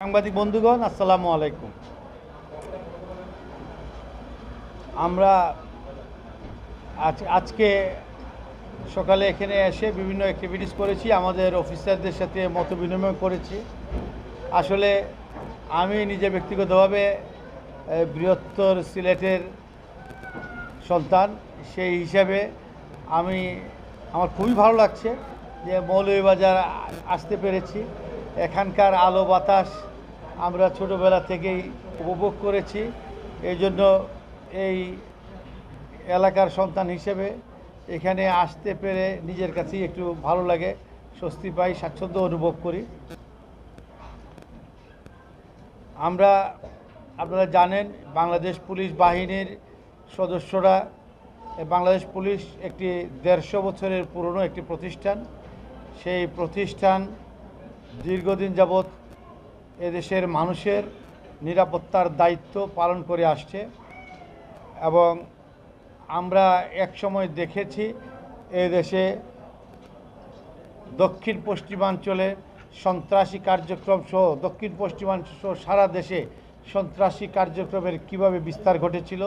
সাংবাদিক বন্ধুগণ, আসসালামু আলাইকুম। আমরা আজ, আজকে সকালে এখানে এসে বিভিন্ন অ্যাক্টিভিটিস করেছি, আমাদের অফিসারদের সাথে মত বিনিময় করেছি। আসলে আমি নিজে ব্যক্তিগতভাবে বৃহত্তর সিলেটের সন্তান, সেই হিসাবে আমি, আমার খুবই ভালো লাগছে যে মৌলভীবাজার আসতে পেরেছি। এখানকার আলো বাতাস আমরা ছোটোবেলা থেকেই উপভোগ করেছি। এই জন্য এই এলাকার সন্তান হিসেবে এখানে আসতে পেরে নিজের কাছেই একটু ভালো লাগে, স্বস্তি পাই, স্বাচ্ছন্দ্য অনুভব করি। আমরা, আপনারা জানেন, বাংলাদেশ পুলিশ বাহিনীর সদস্যরা, বাংলাদেশ পুলিশ একটি দেড়শো বছরের পুরনো একটি প্রতিষ্ঠান। সেই প্রতিষ্ঠান দীর্ঘদিন যাবৎ এদেশের মানুষের নিরাপত্তার দায়িত্ব পালন করে আসছে এবং আমরা একসময় দেখেছি এদেশে দক্ষিণ পশ্চিমাঞ্চলে সন্ত্রাসী কার্যক্রম সহ, দক্ষিণ পশ্চিমাঞ্চল সহ সারা দেশে সন্ত্রাসী কার্যক্রমের কীভাবে বিস্তার ঘটেছিল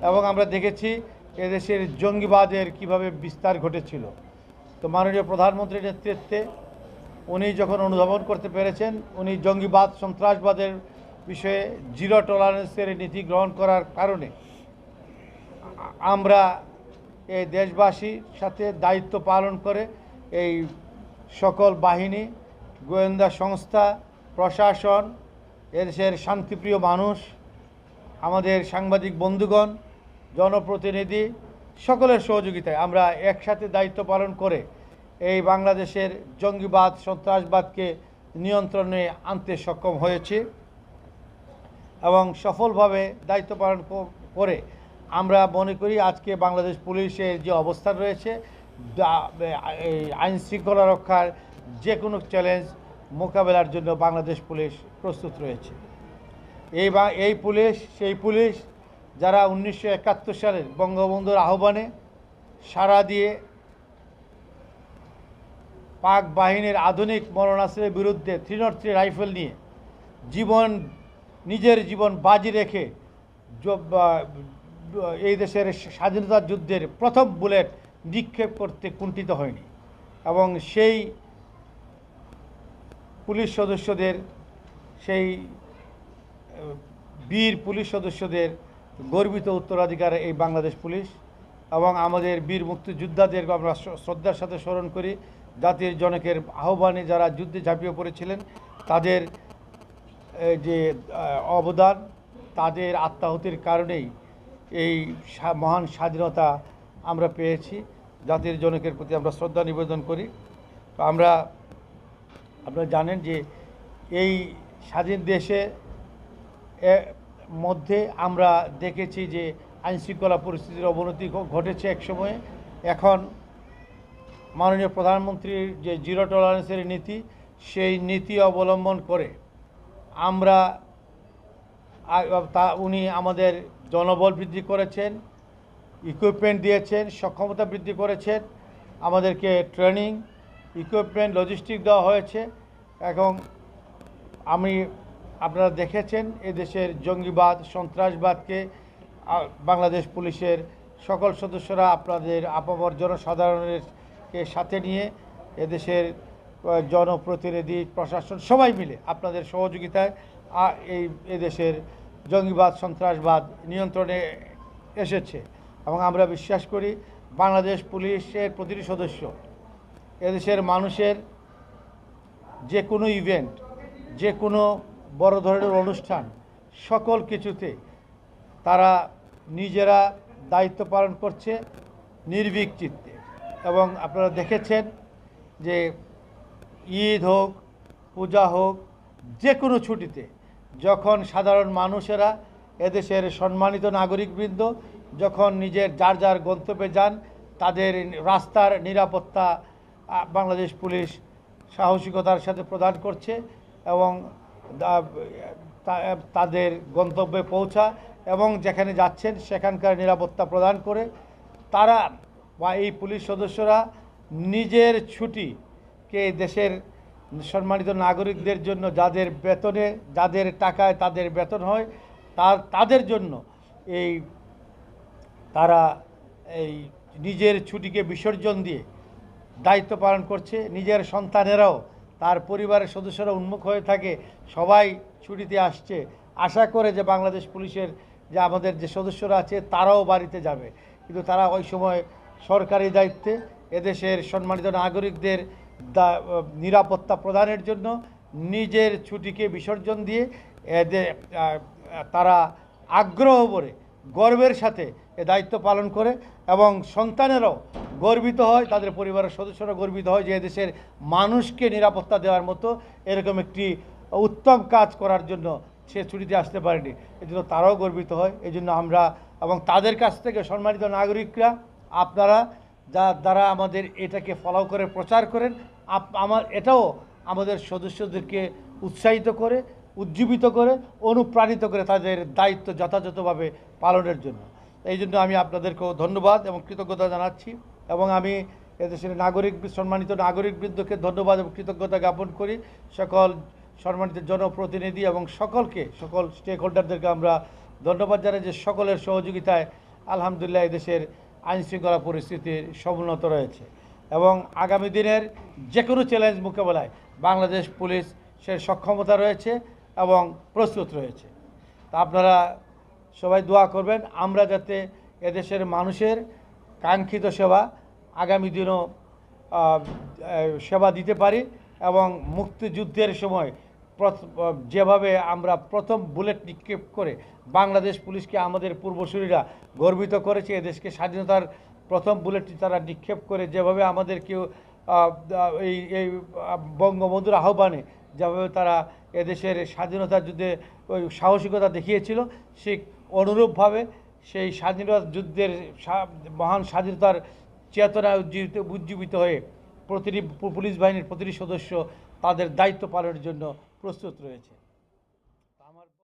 এবং আমরা দেখেছি এদেশের জঙ্গিবাদের কীভাবে বিস্তার ঘটেছিল। তো মাননীয় প্রধানমন্ত্রীর নেতৃত্বে উনি যখন অনুধাবন করতে পেরেছেন, উনি জঙ্গিবাদ, সন্ত্রাসবাদের বিষয়ে জিরো টলারেন্সের নীতি গ্রহণ করার কারণে আমরা এই দেশবাসীর সাথে দায়িত্ব পালন করে এই সকল বাহিনী, গোয়েন্দা সংস্থা, প্রশাসন, এদেশের শান্তিপ্রিয় মানুষ, আমাদের সাংবাদিক বন্ধুগণ, জনপ্রতিনিধি সকলের সহযোগিতায় আমরা একসাথে দায়িত্ব পালন করে এই বাংলাদেশের জঙ্গিবাদ, সন্ত্রাসবাদকে নিয়ন্ত্রণে আনতে সক্ষম হয়েছে এবং সফলভাবে দায়িত্ব পালন করে আমরা মনে করি আজকে বাংলাদেশ পুলিশের যে অবস্থান রয়েছে আইন শৃঙ্খলা রক্ষার যে কোনো চ্যালেঞ্জ মোকাবেলার জন্য বাংলাদেশ পুলিশ প্রস্তুত রয়েছে। এই বা এই পুলিশ, সেই পুলিশ যারা উনিশশো একাত্তর সালের বঙ্গবন্ধুর আহ্বানে সাড়া দিয়ে পাক বাহিনীর আধুনিক মরণাস্ত্রের বিরুদ্ধে থ্রি রাইফেল নিয়ে জীবন, নিজের জীবন বাজি রেখে এই দেশের স্বাধীনতা যুদ্ধের প্রথম বুলেট নিক্ষেপ করতে কুণ্ঠিত হয়নি এবং সেই পুলিশ সদস্যদের, সেই বীর পুলিশ সদস্যদের গর্বিত উত্তরাধিকার এই বাংলাদেশ পুলিশ এবং আমাদের বীর মুক্তিযোদ্ধাদের আমরা শ্রদ্ধার সাথে স্মরণ করি। জাতির জনকের আহ্বানে যারা যুদ্ধে ঝাঁপিয়ে পড়েছিলেন, তাদের যে অবদান, তাদের আত্মাহুতির কারণেই এই মহান স্বাধীনতা আমরা পেয়েছি। জাতির জনকের প্রতি আমরা শ্রদ্ধা নিবেদন করি। তো আমরা, আপনারা জানেন যে এই স্বাধীন দেশে মধ্যে আমরা দেখেছি যে আইনশৃঙ্খলা পরিস্থিতির অবনতি ঘটেছে এক সময়ে। এখন মাননীয় প্রধানমন্ত্রীর যে জিরো টলারেন্সের নীতি, সেই নীতি অবলম্বন করে আমরা তা উনি আমাদের জনবল বৃদ্ধি করেছেন ইকুইপমেন্ট দিয়েছেন, সক্ষমতা বৃদ্ধি করেছেন, আমাদেরকে ট্রেনিং ইকুইপমেন্ট লজিস্টিক দেওয়া হয়েছে এবং আমি আপনারা দেখেছেন এদেশের জঙ্গিবাদ, সন্ত্রাসবাদকে বাংলাদেশ পুলিশের সকল সদস্যরা আপনাদের আপামর জনসাধারণের কে সাথে নিয়ে এদেশের জনপ্রতিনিধি, প্রশাসন সবাই মিলে আপনাদের সহযোগিতায় এই এদেশের জঙ্গিবাদ, সন্ত্রাসবাদ নিয়ন্ত্রণে এসেছে। এবং আমরা বিশ্বাস করি বাংলাদেশ পুলিশের প্রতিটি সদস্য এদেশের মানুষের যে কোনো ইভেন্ট, যে কোনো বড় ধরনের অনুষ্ঠান, সকল কিছুতে তারা নিজেরা দায়িত্ব পালন করছে নির্ভীক চিত্তে। এবং আপনারা দেখেছেন যে ঈদ হোক, পূজা হোক, যে কোনো ছুটিতে যখন সাধারণ মানুষেরা এদেশের সম্মানিত নাগরিকবৃন্দ যখন নিজের যার যার গন্তব্যে যান, তাদের রাস্তার নিরাপত্তা বাংলাদেশ পুলিশ সাহসিকতার সাথে প্রদান করছে এবং তাদের গন্তব্যে পৌঁছা এবং যেখানে যাচ্ছেন সেখানকার নিরাপত্তা প্রদান করে তারা বা এই পুলিশ সদস্যরা নিজের ছুটিকে দেশের সম্মানিত নাগরিকদের জন্য যাদের বেতনে, যাদের টাকায় তাদের বেতন হয়, তার, তাদের জন্য এই তারা এই নিজের ছুটিকে বিসর্জন দিয়ে দায়িত্ব পালন করছে। নিজের সন্তানেরাও, তার পরিবারের সদস্যরা উন্মুখ হয়ে থাকে। সবাই ছুটিতে আসছে। আশা করে যে বাংলাদেশ পুলিশের যে আমাদের যে সদস্যরা আছে, তারাও বাড়িতে যাবে। কিন্তু তারা ওই সময় সরকারি দায়িত্বে এদেশের সম্মানিত নাগরিকদের নিরাপত্তা প্রদানের জন্য নিজের ছুটিকে বিসর্জন দিয়ে এদের তারা আগ্রহ করে গর্বের সাথে এ দায়িত্ব পালন করে এবং সন্তানেরাও গর্বিত হয়, তাদের পরিবারের সদস্যরা গর্বিত হয় যে এদেশের মানুষকে নিরাপত্তা দেওয়ার মতো এরকম একটি উত্তম কাজ করার জন্য সে ছুটিতে আসতে পারেনি। এজন্য তারাও গর্বিত হয়। এই জন্য আমরা এবং তাদের কাছ থেকে সম্মানিত নাগরিকরা আপনারা যা দ্বারা আমাদের এটাকে ফলো করে, প্রচার করেন, আপ- আমার, এটাও আমাদের সদস্যদেরকে উৎসাহিত করে, উজ্জীবিত করে, অনুপ্রাণিত করে তাদের দায়িত্ব যথাযথভাবে পালনের জন্য। এই জন্য আমি আপনাদেরকেও ধন্যবাদ এবং কৃতজ্ঞতা জানাচ্ছি এবং আমি এদেশের নাগরিক, সম্মানিত নাগরিকবৃন্দকে ধন্যবাদ এবং কৃতজ্ঞতা জ্ঞাপন করি। সকল সম্মানিত জনপ্রতিনিধি এবং সকলকে, সকল স্টেক হোল্ডারদেরকে আমরা ধন্যবাদ জানাই যে সকলের সহযোগিতায় আলহামদুলিল্লাহ এদেশের আইন শৃঙ্খলা পরিস্থিতির সমুন্নত রয়েছে এবং আগামী দিনের যে কোনো চ্যালেঞ্জ মোকাবেলায় বাংলাদেশ পুলিশ সে সক্ষমতা রয়েছে এবং প্রস্তুত রয়েছে। তা আপনারা সবাই দোয়া করবেন, আমরা যাতে এদেশের মানুষের কাঙ্ক্ষিত সেবা আগামী দিনও সেবা দিতে পারি এবং মুক্তিযুদ্ধের সময় যেভাবে আমরা প্রথম বুলেট নিক্ষেপ করে বাংলাদেশ পুলিশকে আমাদের পূর্বসূরীরা গর্বিত করেছে, এদেশকে স্বাধীনতার প্রথম বুলেটটি তারা নিক্ষেপ করে, যেভাবে আমাদের কেউ এই এই বঙ্গবন্ধুর আহ্বানে যেভাবে তারা এদেশের স্বাধীনতা যুদ্ধে ওই সাহসিকতা দেখিয়েছিল, ঠিক অনুরূপভাবে সেই স্বাধীনতা যুদ্ধের মহান স্বাধীনতার চেতনা উজ্জীবিত উজ্জীবিত হয়ে প্রতিটি পুলিশ বাহিনীর প্রতিটি সদস্য তাদের দায়িত্ব পালনের জন্য প্রস্তুত রয়েছে।